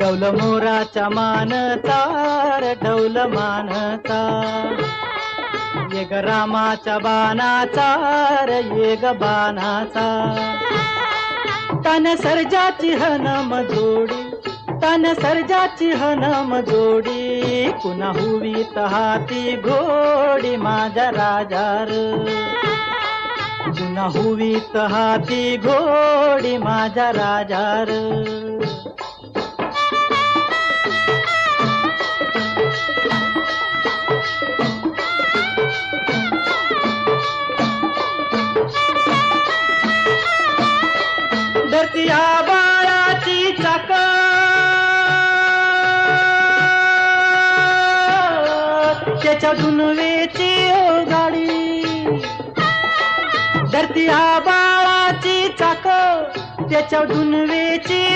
डौल मोराच्या मानचा र डौल मानता. ये ग रामाच्या बाणाचा र ये ग बाणाचा. तन सर्जाची हनम जोडी तन सर्जाची हनम जोडी पुन्हा हुवी हाती घोडी माझ्या राजार. पुन्हा हुवी हाती घोडी माझ्या राजार. या बाळाची चाक त्याच्या दुनवेची ओ गाडी धरती बाळाची चाक त्याच्या दुनवेची